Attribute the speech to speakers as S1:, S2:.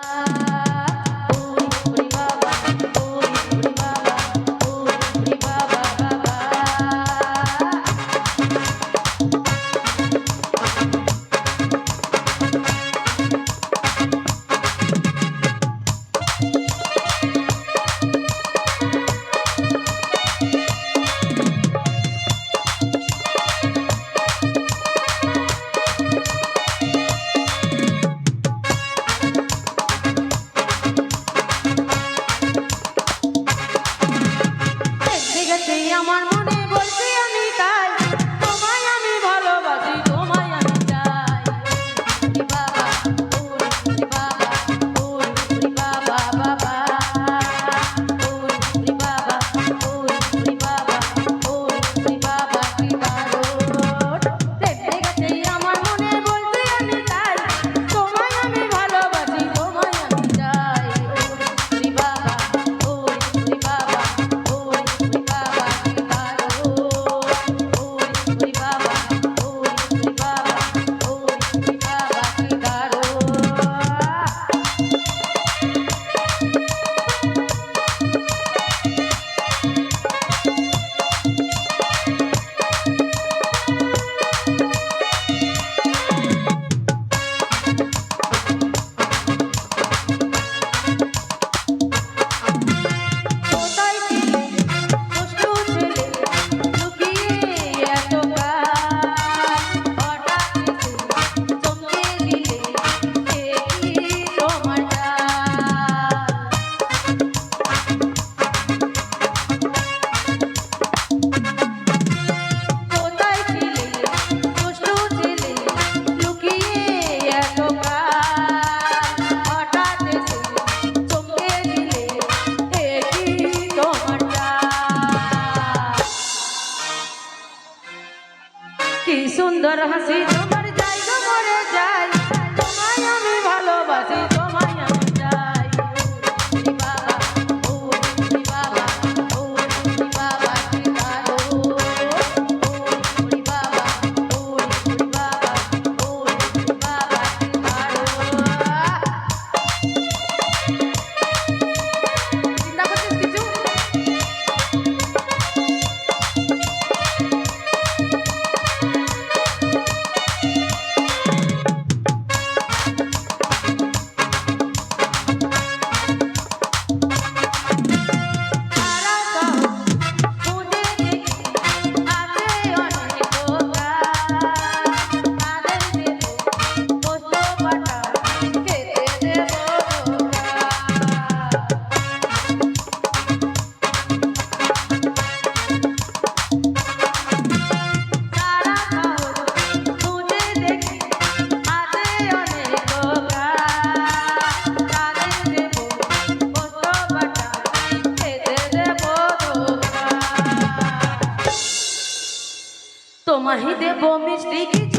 S1: Uh... কি সুন্দর হাসি? তোমার যাই গো মরে যাই uma rede bom, me stick